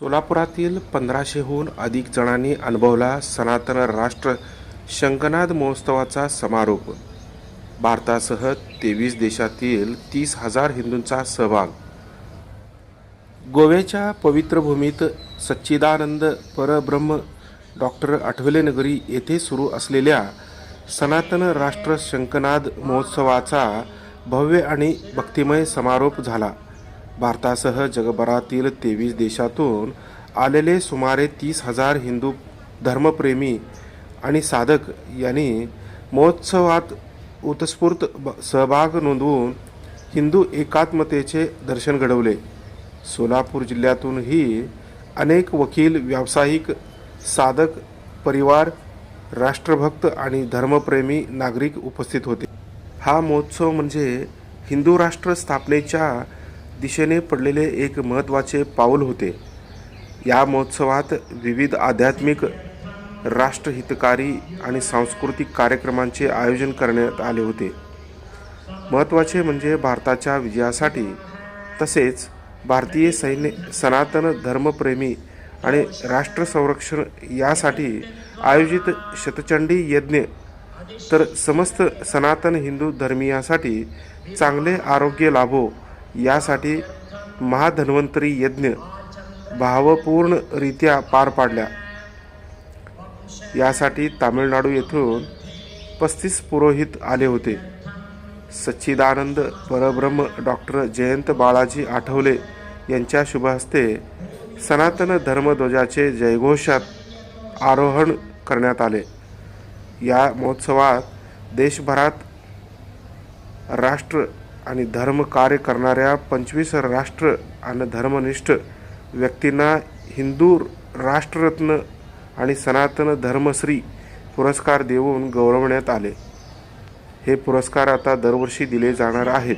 सोलापुरातील पंधराशेहून अधिक जणांनी अनुभवला सनातन राष्ट्र शंखनाद महोत्सवाचा समारोप. भारतासह तेवीस देशातील तीस हजार हिंदूंचा सहभाग. गोव्याच्या पवित्र भूमीत सच्चिदानंद परब्रह्म डॉक्टर आठवलेनगरी येथे सुरू असलेल्या सनातन राष्ट्र शंखनाद महोत्सवाचा भव्य आणि भक्तिमय समारोप झाला. भारतासह जगभरातील तेवीस देशातून आलेले सुमारे तीस हजार हिंदू धर्मप्रेमी आणि साधक यांनी महोत्सवात उत्स्फूर्त ब- सहभाग नोंदवून हिंदू एकात्मतेचे दर्शन घडवले. सोलापूर जिल्ह्यातूनही अनेक वकील व्यावसायिक साधक परिवार राष्ट्रभक्त आणि धर्मप्रेमी नागरिक उपस्थित होते. हा महोत्सव म्हणजे हिंदू राष्ट्र स्थापनेच्या दिशेने पडलेले एक महत्त्वाचे पाऊल होते. या महोत्सवात विविध आध्यात्मिक राष्ट्रहितकारी आणि सांस्कृतिक कार्यक्रमांचे आयोजन करण्यात आले होते. महत्त्वाचे म्हणजे भारताच्या विजयासाठी तसेच भारतीय सैन्य सनातन धर्मप्रेमी आणि राष्ट्र संरक्षण यासाठी आयोजित शतचंडी यज्ञ तर समस्त सनातन हिंदू धर्मीयासाठी चांगले आरोग्य लाभो यासाठी महाधन्वंतरी यज्ञ भावपूर्णरित्या पार पाडल्या. यासाठी तामिळनाडू येथून पस्तीस पुरोहित आले होते. सच्चिदानंद परब्रह्म डॉक्टर जयंत बाळाजी आठवले यांच्या शुभहस्ते सनातन धर्मध्वजाचे जयघोषात आरोहण करण्यात आले. या महोत्सवात देशभरात राष्ट्र आणि धर्म कार्य करणाऱ्या पंचवीस राष्ट्र आणि धर्मनिष्ठ व्यक्तींना हिंदू राष्ट्ररत्न आणि सनातन धर्मश्री पुरस्कार देऊन गौरवण्यात आले. हे पुरस्कार आता दरवर्षी दिले जाणार आहेत.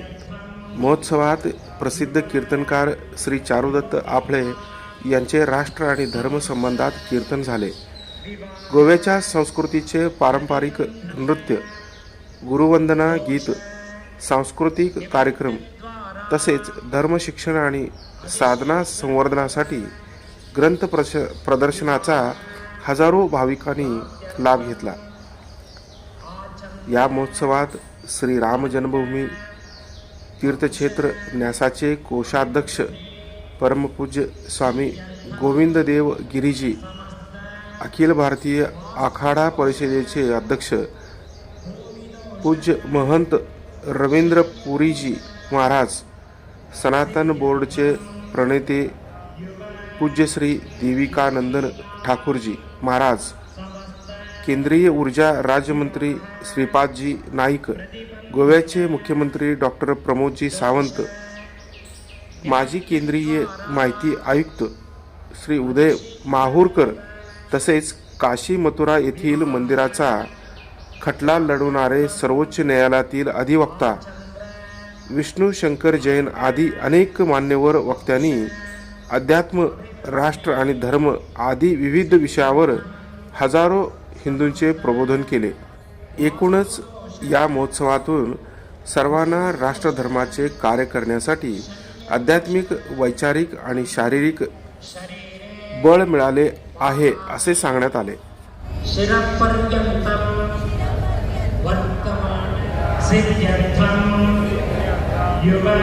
महोत्सवात प्रसिद्ध कीर्तनकार श्री चारुदत्त आपळे यांचे राष्ट्र आणि धर्म संबंधात कीर्तन झाले. गोव्याच्या संस्कृतीचे पारंपरिक नृत्य गुरुवंदना गीत सांस्कृतिक कार्यक्रम तसेच धर्मशिक्षण आणि साधना संवर्धनासाठी ग्रंथ प्रश प्रदर्शनाचा हजारो भाविकांनी लाभ घेतला. या महोत्सवात श्री राम जन्मभूमी तीर्थक्षेत्र न्यासाचे कोषाध्यक्ष परमपूज्य स्वामी गोविंददेव गिरीजी अखिल भारतीय आखाडा परिषदेचे अध्यक्ष पूज्य महंत रवींद्र पुरीजी महाराज सनातन बोर्डचे प्रणेते पूज्यश्री देविकानंदन ठाकूरजी महाराज केंद्रीय ऊर्जा राज्यमंत्री श्रीपादजी नाईक गोव्याचे मुख्यमंत्री डॉक्टर प्रमोदजी सावंत माजी केंद्रीय माहिती आयुक्त श्री उदय माहूरकर तसेच काशी मथुरा येथील मंदिराचा खटला लढवणारे सर्वोच्च न्यायालयातील अधिवक्ता विष्णू शंकर जैन आदी अनेक मान्यवर वक्त्यांनी अध्यात्म राष्ट्र आणि धर्म आदी विविध विषयावर हजारो हिंदूंचे प्रबोधन केले. एकूणच या महोत्सवातून सर्वांना राष्ट्रधर्माचे कार्य करण्यासाठी आध्यात्मिक वैचारिक आणि शारीरिक बळ मिळाले आहे असे सांगण्यात आले. Sinh nhật thân Yuva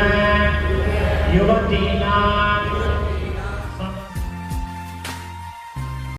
Yuva Dina